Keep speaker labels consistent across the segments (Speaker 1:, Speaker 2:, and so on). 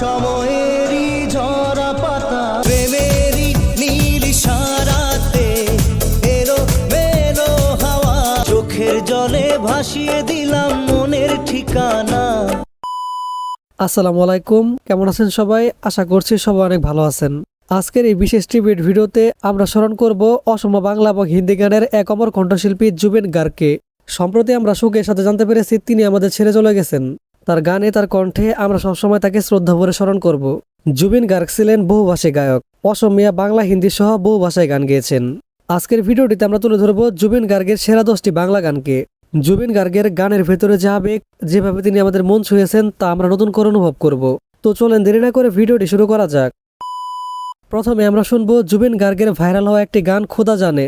Speaker 1: সময়েরই ঝরা পাতা প্রেমেরই নীল সারাতে এলো হাওয়া। চোখের জলে ভাসিয়ে দিলাম মনের ঠিকানা।
Speaker 2: আসসালামু আলাইকুম, কেমন আছেন সবাই? আশা করছি সবাই অনেক ভালো আছেন। আজকের এই বিশেষ টিভির ভিডিওতে আমরা স্মরণ করব অসম বাংলা এবং হিন্দি গানের এক অমর কণ্ঠশিল্পী জুবিন গার্গকে। সম্প্রতি আমরা সুখের সাথে জানতে পেরেছি, তিনি আমাদের ছেড়ে চলে গেছেন। তার গানে, তার কণ্ঠে আমরা সবসময় তাকে শ্রদ্ধা ভরে স্মরণ করব। জুবিন গার্গ ছিলেন বহুভাষী গায়ক। অসমিয়া বাংলা হিন্দি সহ বহু ভাষায় গান গেয়েছেন। আজকের ভিডিওটিতে আমরা তুলে ধরব জুবিন গার্গের সেরা দশটি বাংলা গানকে। জুবিন গার্গের গানের ভেতরে যে আবেগ, যেভাবে তিনি আমাদের মন ছুঁয়েছেন, তা আমরা নতুন করে অনুভব করব। তো চলেন দেরি না করে ভিডিওটি শুরু করা যাক। প্রথমে আমরা শুনব জুবিন গার্গের ভাইরাল হওয়া একটি গান খোদা জানে।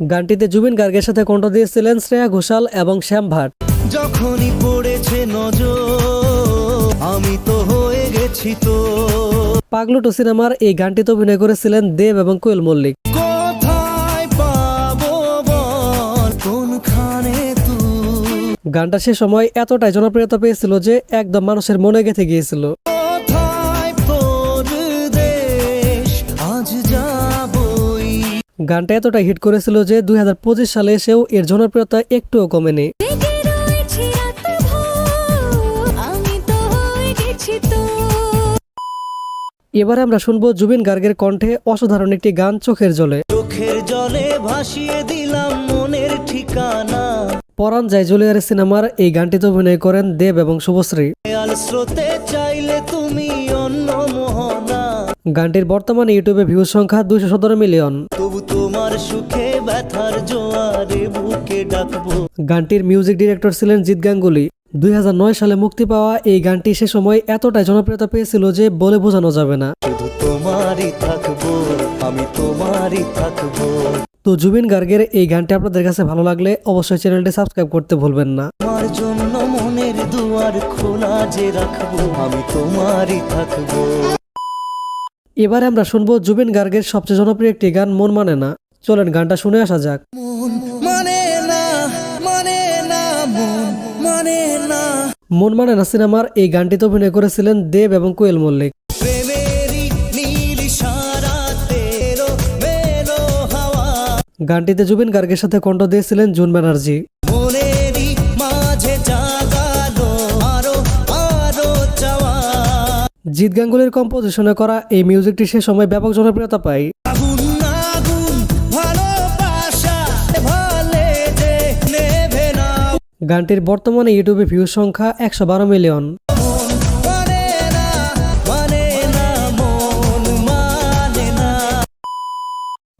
Speaker 2: গানটিতে জুবিন গার্গের সাথে কণ্ঠ দিয়েছিলেন শ্রেয়া ঘোষাল এবং শ্যাম ভাট।
Speaker 1: যখনই পড়েছে নজর আমি তো হয়ে গেছি তো।
Speaker 2: পাগলুটু সিনেমার এই গানটিতে অভিনয় করেছিলেন দেব এবং কোয়েল মল্লিক। গানটা সে সময় এতটাই জনপ্রিয়তা পেয়েছিল যে একদম মানুষের মনে গেঁথে গিয়েছিল। গানটা এতটা হিট করেছিল যে দুই হাজার পঁচিশ সালে এসেও এর জনপ্রিয়তা একটুও কমেনি। এবারে আমরা শুনব জুবিন গার্গের কণ্ঠে অসাধারণ একটি গান চোখের জলে।
Speaker 1: চোখের জলে ভাসিয়ে দিলাম মনের ঠিকানা।
Speaker 2: পরাণ যায় জুলিয়ার সিনেমার এই গানটিতে অভিনয় করেন দেব এবং শুভশ্রী।
Speaker 1: চাইলে তুমি অন্য
Speaker 2: গানটির বর্তমানে ইউটিউবে ভিউ সংখ্যা দুইশো সতেরো মিলিয়ন।
Speaker 1: তবু তোমার সুখে ব্যথার জোয়ারে বুকে ডাকবো।
Speaker 2: গানটির মিউজিক ডিরেক্টর ছিলেন জিৎ গাঙ্গুলি। দুই হাজার নয় সালে মুক্তি পাওয়া এই গানটি সে সময় এতটাই জনপ্রিয়তা পেয়েছিল যে বলে বোঝানো যাবে না।
Speaker 1: শুধু তোমারই থাকব আমি তোমারই থাকব।
Speaker 2: তো জুবিন গার্গের এই গানটি আপনাদের কাছে ভালো লাগলে অবশ্যই চ্যানেলটি সাবস্ক্রাইব করতে ভুলবেন না।
Speaker 1: আমার জন্য মনের দুয়ার খোলা যে রাখব আমি তোমারই থাকব।
Speaker 2: এবারে আমরা শুনব জুবিন গার্গের সবচেয়ে জনপ্রিয় একটি গান মন মানে না। চলেন গানটা শুনে আসা যাক।
Speaker 1: মন মানে না মানে মন মানে না।
Speaker 2: মন মানে না সিনেমার এই গানটিতে অভিনয় করেছিলেন দেব এবং কোয়েল মল্লিক। গানটিতে জুবিন গার্গের সাথে কণ্ঠ দিয়েছিলেন জুন ব্যানার্জি। জিৎ গাঙ্গুলির কম্পোজিশনে করা এই মিউজিকটি সে সময় ব্যাপক জনপ্রিয়তা পায়। গানটির বর্তমানে ইউটিউবে ভিউ সংখ্যা একশো বারো মিলিয়ন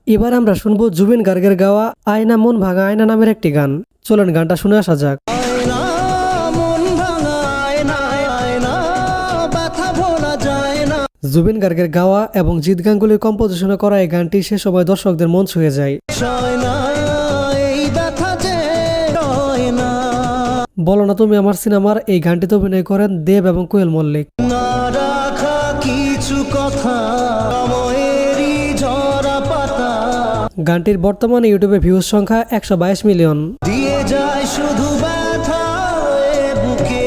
Speaker 2: এবার আমরা শুনব জুবিন গার্গের গাওয়া আয়না মন ভাঙা আয়না নামের একটি গান। চলেন গানটা শুনে আসা যাক। জুবিন গার্গের গাওয়া এবং জিৎ গাঙ্গুলির কম্পোজিশনে করা এই গানটি সে সময় দর্শকদের মন ছুঁয়ে যায়। বলো না তুমি আমার সিনেমার এই গানটিতে অভিনয় করেন দেব এবং কোয়েল মল্লিক।
Speaker 1: কিছু কথা
Speaker 2: গানটির বর্তমানে ইউটিউবে ভিউজ সংখ্যা একশো বাইশ মিলিয়ন।
Speaker 1: দিয়ে যায় শুধু ব্যথা এ বুকে।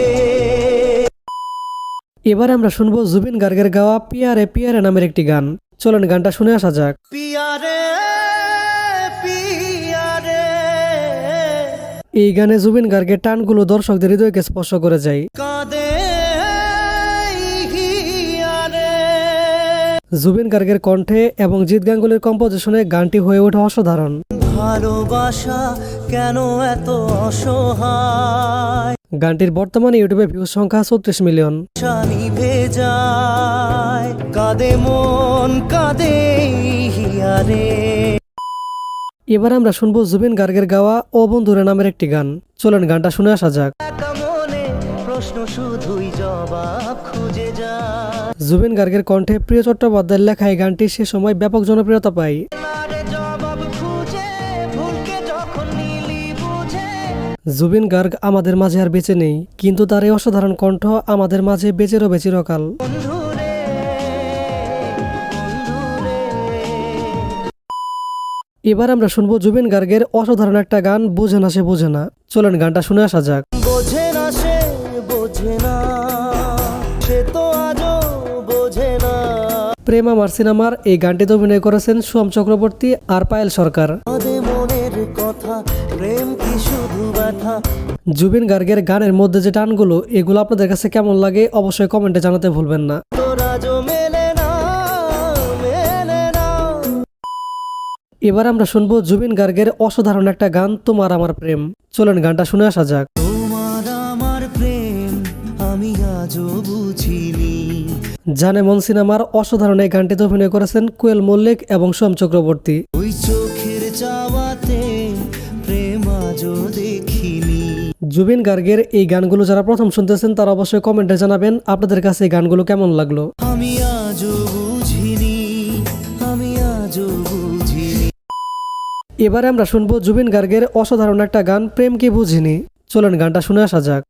Speaker 2: এবার আমরা শুনব জুবিন গার্গের গাওয়া পিয়ারে পিয়ারে নামের একটি গান। চলেন গানটা শুনে আসা যাক।
Speaker 1: পিয়ারে পিয়ারে।
Speaker 2: এই গানে জুবিন গার্গের টানগুলো দর্শকদের হৃদয়কে স্পর্শ করে যায়। জুবিন গার্গের কণ্ঠে এবং জিৎ গাঙ্গুলির কম্পোজিশনে গানটি হয়ে ওঠে অসাধারণ।
Speaker 1: ভালোবাসা কেন এত অসহায়?
Speaker 2: গানটির বর্তমানে ইউটিউবে ভিউজ সংখ্যা চৌত্রিশ মিলিয়ন।
Speaker 1: কাঁদে মন কাঁদে হিয়ারে।
Speaker 2: এবার আমরা শুনব জুবিন গার্গের গাওয়া ও বন্ধুরে নামের একটি গান। চলেন গানটা শুনে আসা যাক।
Speaker 1: প্রশ্ন শুধুই জবাব খুঁজে যায়।
Speaker 2: জুবিন গার্গের কণ্ঠে প্রিয় চট্টোপাধ্যায়ের লেখা এই গানটি সে সময় ব্যাপক জনপ্রিয়তা পায়। জুবিন গার্গ আমাদের মাঝে আর বেঁচে নেই কিন্তু তার এই অসাধারণ কণ্ঠ আমাদের মাঝে বেঁচে রবে চিরকাল
Speaker 1: বন্ধুরে বন্ধুরে।
Speaker 2: এবার আমরা শুনব জুবিন গার্গের অসাধারণ একটা গান বোঝে না সে বোঝে না। চলেন গানটা শুনে আসা যাক।
Speaker 1: বোঝে না সে বোঝে না সে তো আজও বোঝে না।
Speaker 2: প্রেম আমার সিনেমার এই গানটিতে অভিনয় করেছেন সোম চক্রবর্তী আর পায়েল সরকার।
Speaker 1: মনের কথা প্রেম কি শুধু ব্যথা?
Speaker 2: জুবিন গার্গের গানের মধ্যে যে টানগুলো এগুলো আপনাদের কাছে কেমন লাগে অবশ্যই কমেন্টে জানাতে ভুলবেন না। এবার আমরা শুনব জুবিন গার্গের অসাধারণ একটা গান তোমার আমার প্রেম। চলেন গানটা শুনে আসা যাক।
Speaker 1: আমি আজও বুঝিনি।
Speaker 2: জানে মন সিনেমার অসাধারণ এই গানটিতে অভিনয় করেছেন কোয়েল মল্লিক এবং সোম চক্রবর্তী।
Speaker 1: ওই চোখের চাওয়াতে প্রেম আজও দেখিনি।
Speaker 2: জুবিন গার্গের এই গানগুলো যারা প্রথম শুনতেছেন তারা অবশ্যই কমেন্টে জানাবেন আপনাদের কাছে এই গানগুলো কেমন লাগল।
Speaker 1: আমি আজও বুঝিনি আমি আজও বুঝিনি।
Speaker 2: এবারে আমরা শুনব জুবিন গার্গের অসাধারণ একটা গান প্রেম কি বুঝিনি। চলেন গানটা শুনে আসা যাক।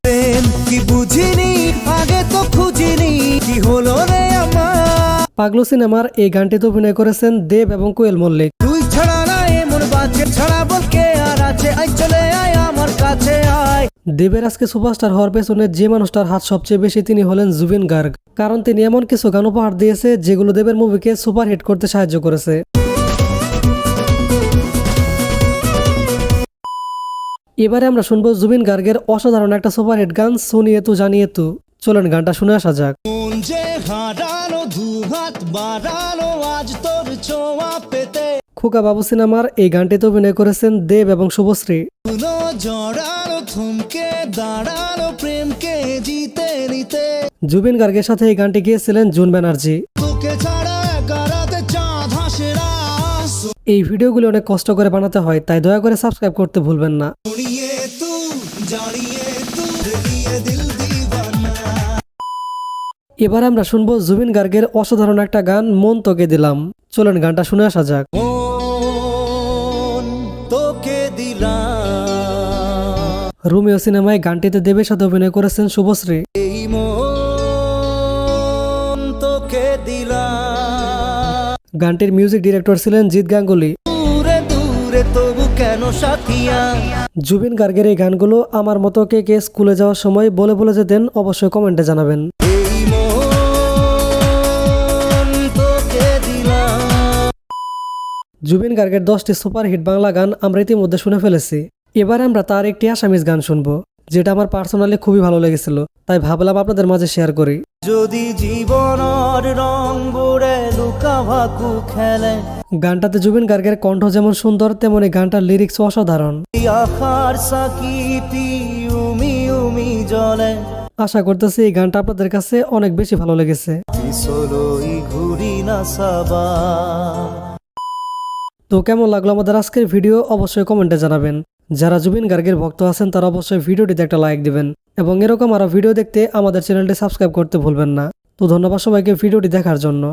Speaker 2: পাগলু সিনেমার এই গানটিতে অভিনয় করেছেন দেব এবং কোয়েল মল্লিক।
Speaker 1: তুই ছাড়া না এমন বাজে ছাড়া বল কে আর আছে আই চলে আয় আমার কাছে আয়।
Speaker 2: দেবের আজকে সুপারস্টার হওয়ার পেছনে যে মানুষটার হাত সবচেয়ে বেশি তিনি হলেন জুবিন গার্গ। কারণ তিনি এমন কিছু গান উপহার দিয়েছে যেগুলো দেবের মুভিকে সুপারহিট করতে সাহায্য করেছে। এবারে আমরা শুনব জুবিন গার্গের অসাধারণ একটা সুপারহিট গান শুনিয়ে তু জানিয়ে তু চলেন গানটা শুনে আসা যাক। খোকা বাবু সিনেমার এই গানটিতে অভিনয় করেছেন দেব এবং শুভশ্রী। জুবিন গার্গের সাথে এই গানটি গিয়েছিলেন জুন ব্যানার্জি। এই ভিডিওগুলো অনেক কষ্ট করে বানাতে হয় তাই দয়া করে সাবস্ক্রাইব করতে ভুলবেন না। এবার আমরা শুনব জুবিন গার্গের অসাধারণ একটা গান মন তোকে দিলাম। চলেন গানটা শুনে আসা যাক।
Speaker 1: তোকে
Speaker 2: রোমিও সিনেমায় গানটিতে দেবের সাথে অভিনয় করেছেন শুভশ্রী।
Speaker 1: দিলা তোকে দিলাম।
Speaker 2: গানটির মিউজিক ডিরেক্টর ছিলেন জিৎ গাঙ্গুলি। জুবিন গার্গের এই গানগুলো আমার মতো কে কে স্কুলে যাওয়ার সময় বলে বলে যেতেন অবশ্যই কমেন্টে জানাবেন। জুবিন গার্গের দশটি সুপারহিট বাংলা গান আমরা ইতিমধ্যে শুনে ফেলেছি। এবার আমরা তার একটি আসামিজ গান শুনব। যেটা আমার পার্সোনালি খুবই ভালো লেগেছিল তাই ভাবলাম আপনাদের মাঝে শেয়ার করি।
Speaker 1: যদি জীবনর রং বুড়ে লুকা খেলে
Speaker 2: গানটাতে জুবিন গার্গের কণ্ঠ যেমন সুন্দর তেমনি গানটার লিরিক্স অসাধারণ। আশা করতেছি এই গানটা আপনাদের কাছে অনেক বেশি ভালো লেগেছে। তো কেমন লাগল আমাদের আজকের ভিডিও অবশ্যই কমেন্টে জানাবেন। যারা জুবিন গার্গের ভক্ত আছেন, তারা অবশ্যই ভিডিওটিতে একটা লাইক দিবেন এবং এরকম আরও ভিডিও দেখতে আমাদের চ্যানেলটি সাবস্ক্রাইব করতে ভুলবেন না। তো ধন্যবাদ সবাইকে ভিডিওটি দেখার জন্য।